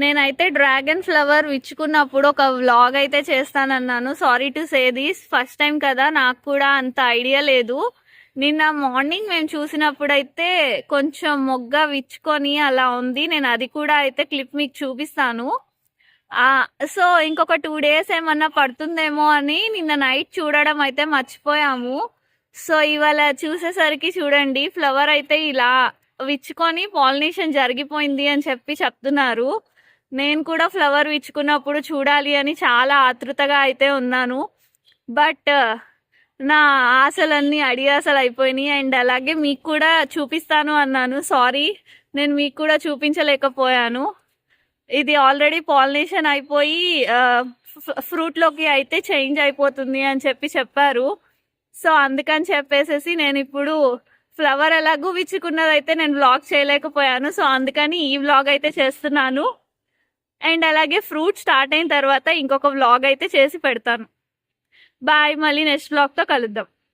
నేనైతే dragon flower విచ్చుకున్నప్పుడు ఒక vlog అయితే చేస్తానన్నాను. Sorry to say this first time కదా నాకు కూడా అంత ఐడియా లేదు. నిన్న మార్నింగ్ మేము చూసినప్పుడు అయితే కొంచెం మొగ్గ విచ్చుకొని అలా ఉంది. నేను అది కూడా అయితే క్లిప్ మీకు చూపిస్తాను. సో ఇంకొక టూ డేస్ ఏమన్నా పడుతుందేమో అని నిన్న నైట్ చూడడం అయితే మర్చిపోయాము. సో ఇవాళ చూసేసరికి చూడండి ఫ్లవర్ అయితే ఇలా విచ్చుకొని పాలినేషన్ జరిగిపోయింది అని చెప్పి చెప్తున్నారు. నేను కూడా ఫ్లవర్ విచ్చుకున్నప్పుడు చూడాలి అని చాలా ఆతృతగా అయితే ఉన్నాను. బట్ uh, నా ఆశలన్నీ అడియాసలు అయిపోయినాయి. అండ్ అలాగే మీకు కూడా చూపిస్తాను అన్నాను. సారీ నేను మీకు కూడా చూపించలేకపోయాను. ఇది ఆల్రెడీ పాలినేషన్ అయిపోయి uh, ఫ్రూట్లోకి అయితే చేంజ్ అయిపోతుంది అని చెప్పి చెప్పారు. సో అందుకని చెప్పేసేసి నేను ఇప్పుడు ఫ్లవర్ ఎలాగూ విచ్చుకున్నదైతే నేను వ్లాగ్ చేయలేకపోయాను. సో అందుకని ఈ వ్లాగ్ అయితే చేస్తున్నాను. అండ్ అలాగే ఫ్రూట్ స్టార్ట్ అయిన తర్వాత ఇంకొక వ్లాగ్ అయితే చేసి పెడతాను. బాయ్ మళ్ళీ నెక్స్ట్ వ్లాగ్తో కలుద్దాం.